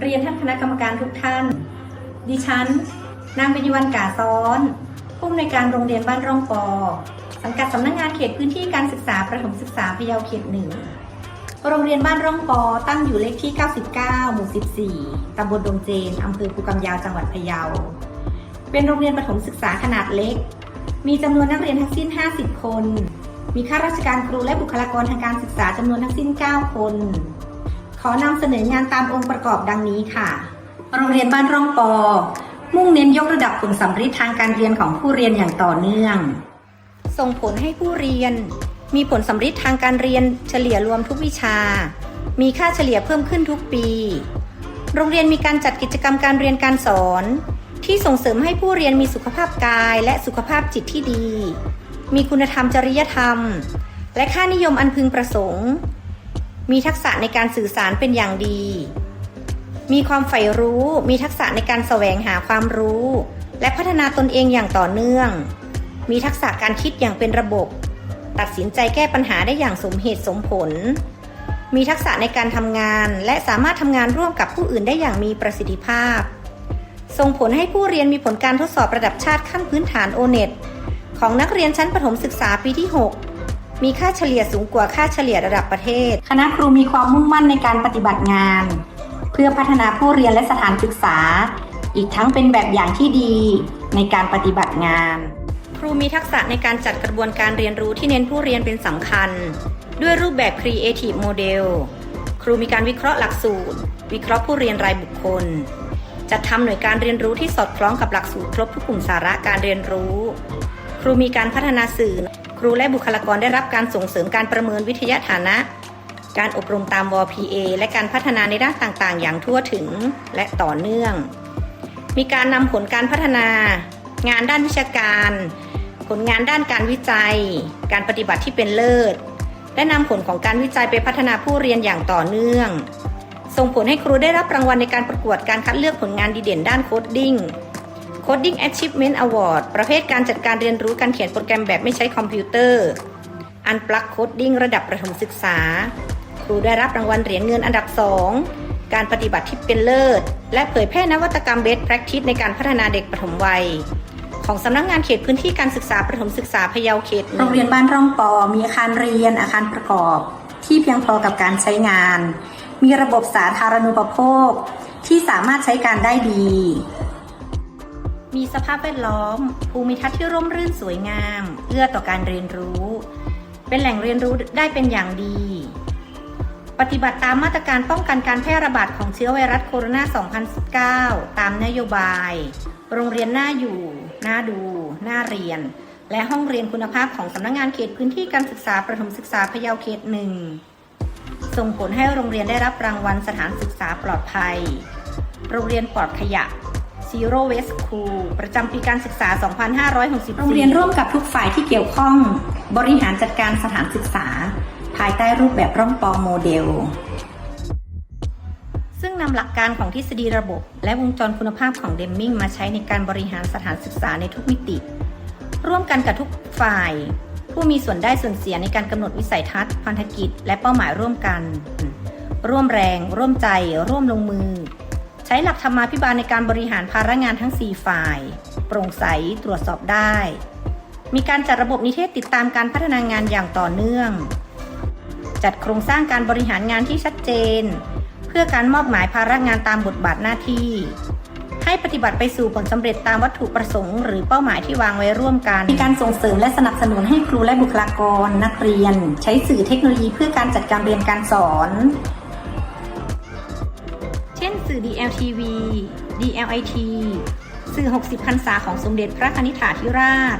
เรียนท่านคณะกรรมการทุกท่าน ดิฉัน นางเบญวรรณกาซ้อนผู้อำนวยการโรงเรียนบ้านร่องปอ สังกัดสำนักงานเขตพื้นที่การศึกษาประถมศึกษาพะเยาเขตหนึ่งโรงเรียนบ้านร่องปอตั้งอยู่เลขที่ 99 หมู่ 14 ตำบลดงเจน อำเภอภูกำยาว จังหวัดพะเยา เป็นโรงเรียนประถมศึกษาขนาดเล็ก มีจำนวนนักเรียนทั้งสิ้น 50 คน มีข้าราชการครูและบุคลากรทางการศึกษาจำนวนทั้งสิ้น 9 คน ขอนำเสนองานตามองค์ประกอบดังนี้ค่ะ โรงเรียนบ้านร่องปอ มุ่งเน้นยกระดับผลสัมฤทธิ์ทางการเรียนของผู้เรียนอย่างต่อเนื่อง ส่งผลให้ผู้เรียน มีผลสัมฤทธิ์ทางการเรียนเฉลี่ยรวมทุกวิชา มีค่าเฉลี่ยเพิ่มขึ้นทุกปี โรงเรียนมีการจัดกิจกรรมการเรียนการสอน ที่ส่งเสริมให้ผู้เรียนมีสุขภาพกายและสุขภาพจิตที่ดี มีคุณธรรมจริยธรรม และค่านิยมอันพึงประสงค์ มีทักษะในการสื่อสารเป็นอย่างดี มีความใฝ่รู้ มีทักษะในการแสวงหาความรู้ และพัฒนาตนเองอย่างต่อเนื่อง มีทักษะการคิดอย่างเป็นระบบ ตัดสินใจแก้ปัญหาได้อย่างสมเหตุสมผล มีทักษะในการทำงาน และสามารถทำงานร่วมกับผู้อื่นได้อย่างมีประสิทธิภาพ ส่งผลให้ผู้เรียนมีผลการทดสอบระดับชาติขั้นพื้นฐานโอเน็ต ของนักเรียนชั้นประถมศึกษาปีที่ 6 มีค่าเฉลี่ยสูงกว่าค่าเฉลี่ยระดับประเทศ คณะครูมีความมุ่งมั่นในการปฏิบัติงาน เพื่อพัฒนาผู้เรียนและสถานศึกษา อีกทั้งเป็นแบบอย่างที่ดีในการปฏิบัติงาน ครูมีทักษะในการจัดกระบวนการเรียนรู้ที่เน้นผู้เรียนเป็นสำคัญ ด้วยรูปแบบ Creative Model ครูมีการวิเคราะห์หลักสูตร วิเคราะห์ผู้เรียนรายบุคคลจัดทำหน่วยการเรียนรู้ที่สอดคล้องกับหลักสูตรครบทุกกลุ่มสาระการเรียนรู้ ครูมีการพัฒนาสื่อ ครูและบุคลากรได้รับการส่งเสริมการประเมินวิทยาฐานะ การอบรมตามว PA และการพัฒนาในด้านต่างๆ อย่างทั่วถึงและต่อเนื่อง มีการนำผลการพัฒนา งานด้านวิชาการ ผลงานด้านการวิจัย การปฏิบัติที่เป็นเลิศ และนำผลของการวิจัยไปพัฒนาผู้เรียนอย่างต่อเนื่อง ส่งผลให้ครูได้รับรางวัลในการประกวดการคัดเลือกผลงานดีเด่นด้านโคดดิ้ง Coding Achievement Award ประเภทการจัดการเรียนรู้การเขียนโปรแกรมแบบไม่ใช้คอมพิวเตอร์ Unplug Coding ระดับประถมศึกษา ครูได้รับรางวัลเหรียญเงินอันดับ 2 การปฏิบัติที่เป็นเลิศ และเผยแพร่นวัตกรรม Best Practice ในการพัฒนาเด็กปฐมวัย ของสำนักงานเขตพื้นที่การศึกษาประถมศึกษาพะเยาเขต โรงเรียนบ้านร่องปอ มีอาคารเรียน อาคารประกอบ ที่เพียงพอกับการใช้งาน มีระบบสาธารณูปโภคที่สามารถใช้การได้ดี มีสภาพแวดล้อม ภูมิทัศน์ที่ร่มรื่นสวยงาม เอื้อต่อการเรียนรู้ เป็นแหล่งเรียนรู้ได้เป็นอย่างดี ปฏิบัติตามมาตรการป้องกันการแพร่ระบาดของเชื้อไวรัสโคโรนา 2019 ตามนโยบาย โรงเรียนน่าอยู่น่าดูน่าเรียน และห้องเรียนคุณภาพของสำนักงงานเขตพื้นที่การศึกษาประถมศึกษาพะเยาเขตหนึ่งส่งผลให้โรงเรียนได้รับรางวัลสถานศึกษาปลอดภัย โรงเรียนปลอดขยะ Zero Waste School ประจำปีการศึกษา 2564 โรงเรียนร่วมกับทุกฝ่ายที่เกี่ยวข้อง บริหารจัดการสถานศึกษา ภายใต้รูปแบบร่องปองโมเดล ซึ่งนำหลักการของทฤษฎีระบบ และวงจรคุณภาพของเดมมิงมาใช้ในการบริหารสถานศึกษาในทุกมิติ ร่วมกันกับทุกฝ่าย ผู้มีส่วนได้ส่วนเสียในการกำหนดวิสัยทัศน์พันธกิจ และเป้าหมายร่วมกัน ร่วมแรง ร่วมใจ ร่วมลงมือใช้หลักธรรมาภิบาลในการบริหารภาระงานทั้ง 4 ฝ่าย โปร่งใสตรวจสอบได้ มีการจัดระบบนิเทศติดตามการพัฒนางานอย่างต่อเนื่อง จัดโครงสร้างการบริหารงานที่ชัดเจน เพื่อการมอบหมายภาระงานตามบทบาทหน้าที่ ให้ปฏิบัติไปสู่ผลสำเร็จตามวัตถุประสงค์ หรือเป้าหมายที่วางไว้ร่วมกัน มีการส่งเสริมและสนับสนุนให้ครูและบุคลากร นักเรียน ใช้สื่อเทคโนโลยีเพื่อการจัดการเรียนการสอนเช่น สื่อ DLTV DLIT สื่อ 60 พรรษาของสมเด็จพระคณิษฐาธิราช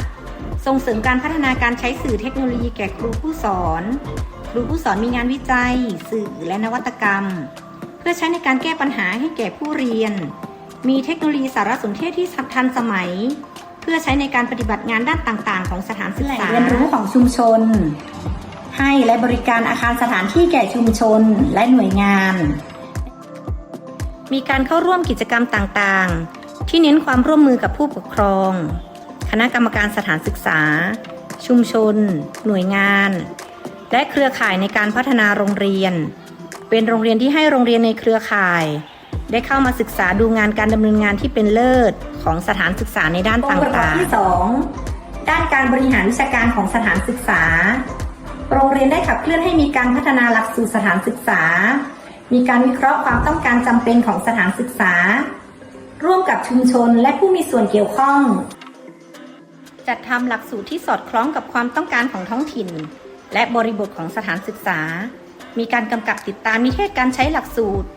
ส่งเสริมการพัฒนาการใช้สื่อเทคโนโลยีแก่ครูผู้สอน ครูผู้สอนมีงานวิจัย สื่อและนวัตกรรม เพื่อใช้ในการแก้ปัญหาให้แก่ผู้เรียน มีเทคโนโลยีสารสนเทศที่ทันสมัย เพื่อใช้ในการปฏิบัติงานด้านต่างๆ ของสถานศึกษาเรียนรู้ของชุมชน ให้และบริการอาคารสถานที่แก่ชุมชนและหน่วยงาน มีการเข้าร่วมกิจกรรมต่างๆ ที่เน้นความร่วมมือกับผู้ปกครอง คณะกรรมการสถานศึกษา ชุมชน หน่วยงาน และเครือข่ายในการพัฒนาโรงเรียน เป็นโรงเรียนที่ให้โรงเรียนในเครือข่าย ได้เข้ามาศึกษาดูงานการดำเนินงานที่เป็นเลิศของสถานศึกษาในด้านต่างๆที่ 2 ด้านการบริหารวิชาการของสถานศึกษา โรงเรียนได้ขับเคลื่อนให้มีการพัฒนาหลักสูตรสถานศึกษา มีการวิเคราะห์ความต้องการจำเป็นของสถานศึกษา ร่วมกับชุมชนและผู้มีส่วนเกี่ยวข้อง จัดทำหลักสูตรที่สอดคล้องกับความต้องการของท้องถิ่น และบริบทของสถานศึกษา มีการกำกับติดตามนิเทศการใช้หลักสูตร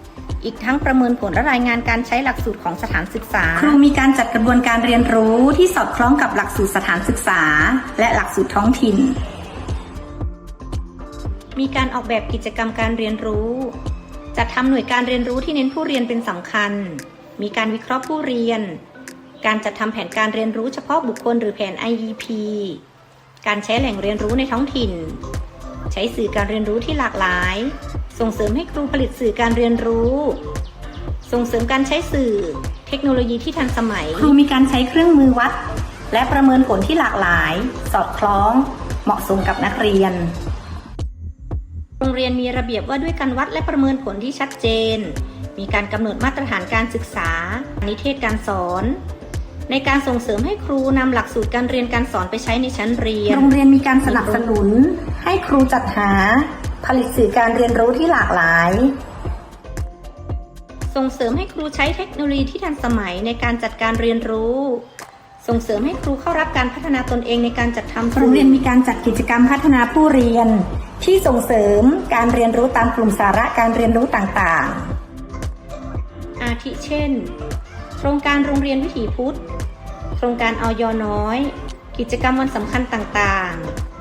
อีกทั้งประเมินผลและรายงานการใช้หลักสูตรของสถานศึกษา ครูมีการจัดกระบวนการเรียนรู้ที่สอดคล้องกับหลักสูตรสถานศึกษา และหลักสูตรท้องถิ่นมีการออกแบบกิจกรรมการเรียนรู้ จัดทำหน่วยการเรียนรู้ที่เน้นผู้เรียนเป็นสำคัญ มีการวิเคราะห์ผู้เรียน การจัดทำแผนการเรียนรู้เฉพาะบุคคลหรือแผน IEP การใช้แหล่งเรียนรู้ในท้องถิ่น ใช้สื่อการเรียนรู้ที่หลากหลาย ส่งเสริมให้ครูผลิตสื่อการเรียนรู้ ส่งเสริมการใช้สื่อ เทคโนโลยีที่ทันสมัย ครูมีการใช้เครื่องมือวัด และประเมินผลที่หลากหลาย สอดคล้อง เหมาะสมกับนักเรียน โรงเรียนมีระเบียบว่าด้วยการวัดและประเมินผลที่ชัดเจน มีการกำหนดมาตรฐานการศึกษา นิเทศการสอน ในการส่งเสริมให้ครูนำหลักสูตรการเรียนการสอนไปใช้ในชั้นเรียน โรงเรียนมีการสนับสนุน ให้ครูจัดหา ผลิตสื่อการเรียนรู้ที่หลากหลาย ส่งเสริมให้ครูใช้เทคโนโลยีที่ทันสมัยในการจัดการเรียนรู้ ส่งเสริมให้ครูเข้ารับการพัฒนาตนเองในการจัดทำโรงเรียนมีการจัดกิจกรรมพัฒนาผู้เรียน ที่ส่งเสริมการเรียนรู้ตามกลุ่มสาระการเรียนรู้ต่างๆ อาทิเช่น โครงการโรงเรียนวิถีพุทธ โครงการออยน้อย กิจกรรมวันสำคัญต่างๆ